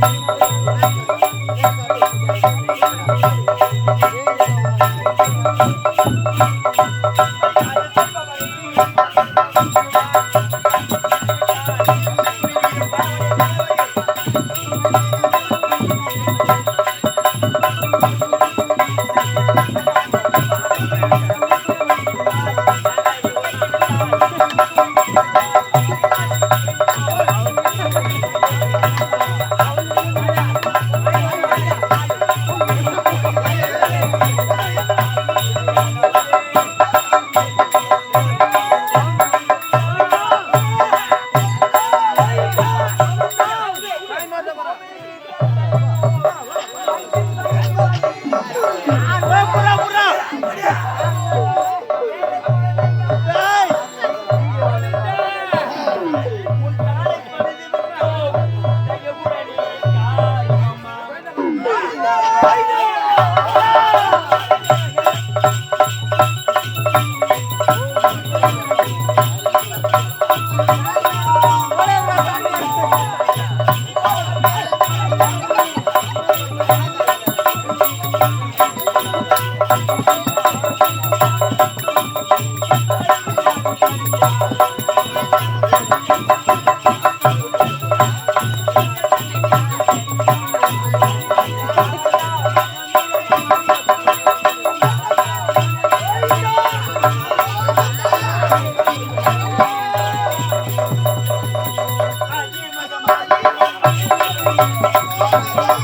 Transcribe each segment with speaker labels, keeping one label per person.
Speaker 1: Thank you. ஓடிவா உங்கர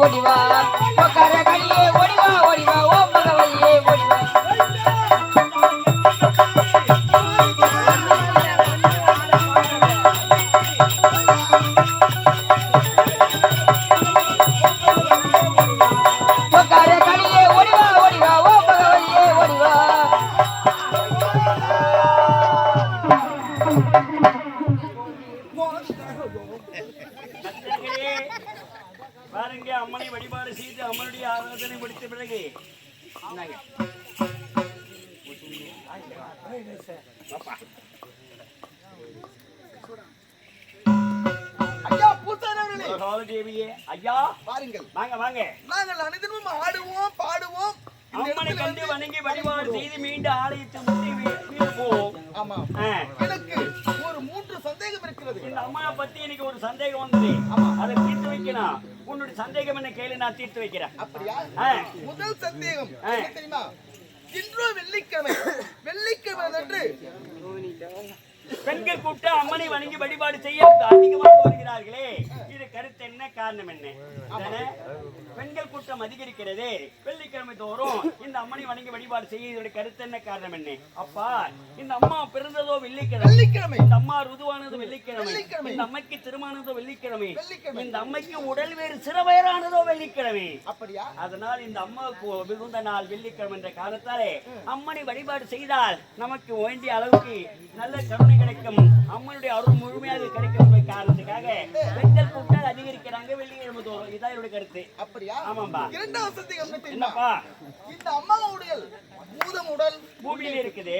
Speaker 2: বলিবা அம்மனுடைய ஆராதனை முடித்த பிறகு.
Speaker 3: ஐயா பூசாரவர்களே
Speaker 2: கால தேவியே ஐயா
Speaker 3: பாருங்கள்.
Speaker 2: வாங்க வாங்க.
Speaker 3: நாங்கள் அனைத்திலும் ஆடுவோம் பாடுவோம்.
Speaker 2: அம்மனை கண்டு வணங்கி வழிபாடு செய்து மீண்டும் ஆலயத்தை முன்னே போவோம்
Speaker 3: ஆமா. எனக்கு ஒரு மூன்று சந்தேகம் இருக்கிறது.
Speaker 2: இந்த அம்மனை பத்தி எனக்கு ஒரு சந்தேகம் வந்தது.
Speaker 3: ஆமா.
Speaker 2: அதை தீர்த்து வைக்கணும். உன்னுடைய சந்தேகம் என்ன கேளு நான் தீர்த்து வைக்கிறேன்.
Speaker 3: அப்படியா. முதல் சந்தேகம் தெரியுமா? இன்றோ வெள்ளிக்கிழமை வெள்ளிக்கிழமை அன்று
Speaker 1: பெண்கள் கூட்டம் அம்மனை வணங்கி வழிபாடு செய்ய அதிகமாக வருகிறார்களே. கருத்து என்ன காரணம் என்ன? பெண்கள் கூட்டம் அதிகரிக்கிறதே வெள்ளிக்கிழமை தோறும் இந்த அம்மனை வணங்கி வழிபாடு செய்ய இதோட கருத்து என்ன காரணம் என்ன? அப்பா இந்த அம்மா பிறந்ததோ வெள்ளிக்கிழமை.
Speaker 3: வெள்ளிக்கிழமை.
Speaker 1: இந்த அம்மா ருதுவானது வெள்ளிக்கிழமை. இந்த அம்மைக்கு திருமணதோ வெள்ளிக்கிழமை.
Speaker 3: வெள்ளிக்கிழமை.
Speaker 1: இந்த அம்மைக்கு உடல் வேறு சிறுவயரானதோ வெள்ளிக்கிழமை.
Speaker 3: அப்படியா?
Speaker 1: அதனால் இந்த அம்மாவுக்கு மிகுந்த நாள் வெள்ளிக்கிழமை என்ற காரணத்தாலே அம்மனை வழிபாடு செய்தால் நமக்கு வேண்டிய அளவுக்கு நல்ல கருணை கிடைக்கும். அம்மனுடைய அருள் முழுமையாக கிடைக்கும். என்னுடைய கருத்து
Speaker 3: அப்படியா?
Speaker 1: ஆமாம்பா.
Speaker 3: இரண்டாவது சந்தேகம்
Speaker 1: என்னப்பா?
Speaker 3: இந்த அம்மாவுடைய பூதம் உடல்
Speaker 1: பூமியில இருக்குது.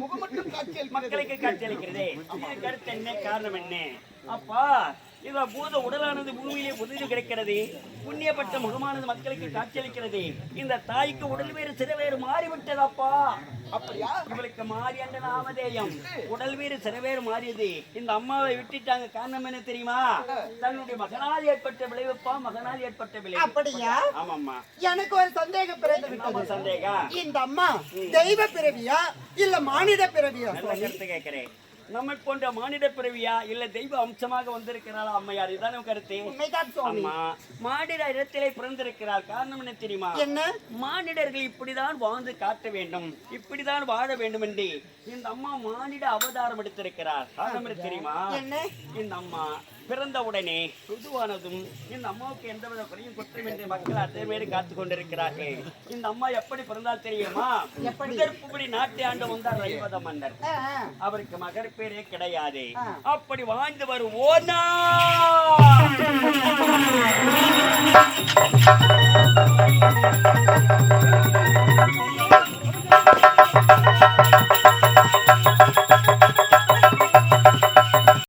Speaker 3: முகம் மட்டும் காட்சி அளிக்கிறது.
Speaker 1: மக்களுக்கு காட்சியளிக்கிறது இது கருத்து என்ன? காரணம் என்ன? அப்பா இவ பூத உடலானது பூமியிலே புதிது கிடைக்கிறது. புண்ணியப்பட்ட முகமானது மக்களுக்கு காட்சியளிக்கிறது இந்த தாய்க்கு உடல் வேறு சிறு வேறு மாறிவிட்டதப்பா இவளுக்கு என்ற நாமதேயம். உடல் வேறு சிறு வேறு மாறியது. இந்த அம்மாவை விட்டுட்டாங்க காரணம் என்ன தெரியுமா? தன்னுடைய மகனால் ஏற்பட்ட விளைவுப்பா மகனால் ஏற்பட்ட விளைவு.
Speaker 4: அப்படியா?
Speaker 1: ஆமாம்மா.
Speaker 4: எனக்கு ஒரு சந்தேகம் பிறந்து விட்டது.
Speaker 1: சந்தேகம்?
Speaker 4: இந்த அம்மா தெய்வ பிறவியா இல்ல மானிட பிறவியா
Speaker 1: கேட்கிறேன். நம்மை போன்ற மானிட பிறவியா இல்ல தெய்வ அம்சமாக வந்திருக்கிறாளா அம்மையார்? இதானே கருத்து. அம்மா மானிட இடத்திலே பிறந்திருக்கிறார் காரணம் என்ன தெரியுமா?
Speaker 4: என்ன?
Speaker 1: மானிடர்கள் இப்படிதான் வாழ்ந்து காட்ட வேண்டும். இப்படிதான் வாழ வேண்டும் என்று இந்த அம்மா மானிட அவதாரம் எடுத்திருக்கிறார். காரணம் தெரியுமா?
Speaker 4: என்ன?
Speaker 1: இந்த அம்மா பிறந்த உடனே ருதுவானதும் இந்த அம்மாவுக்கு எந்தவித குறையும் குற்றம் என்று மக்கள் அத்தனை பேர் காத்து கொண்டிருக்கிறார்கள் இந்த அம்மா எப்படி பிறந்தால் தெரியுமா
Speaker 4: எப்படி?
Speaker 1: முதற்புபடி நாட்டை ஆண்டு வந்தார் ரைவத மன்னர். அவருக்கு மகர் பேரே கிடையாது. அப்படி வாழ்ந்து வரும் ஓனா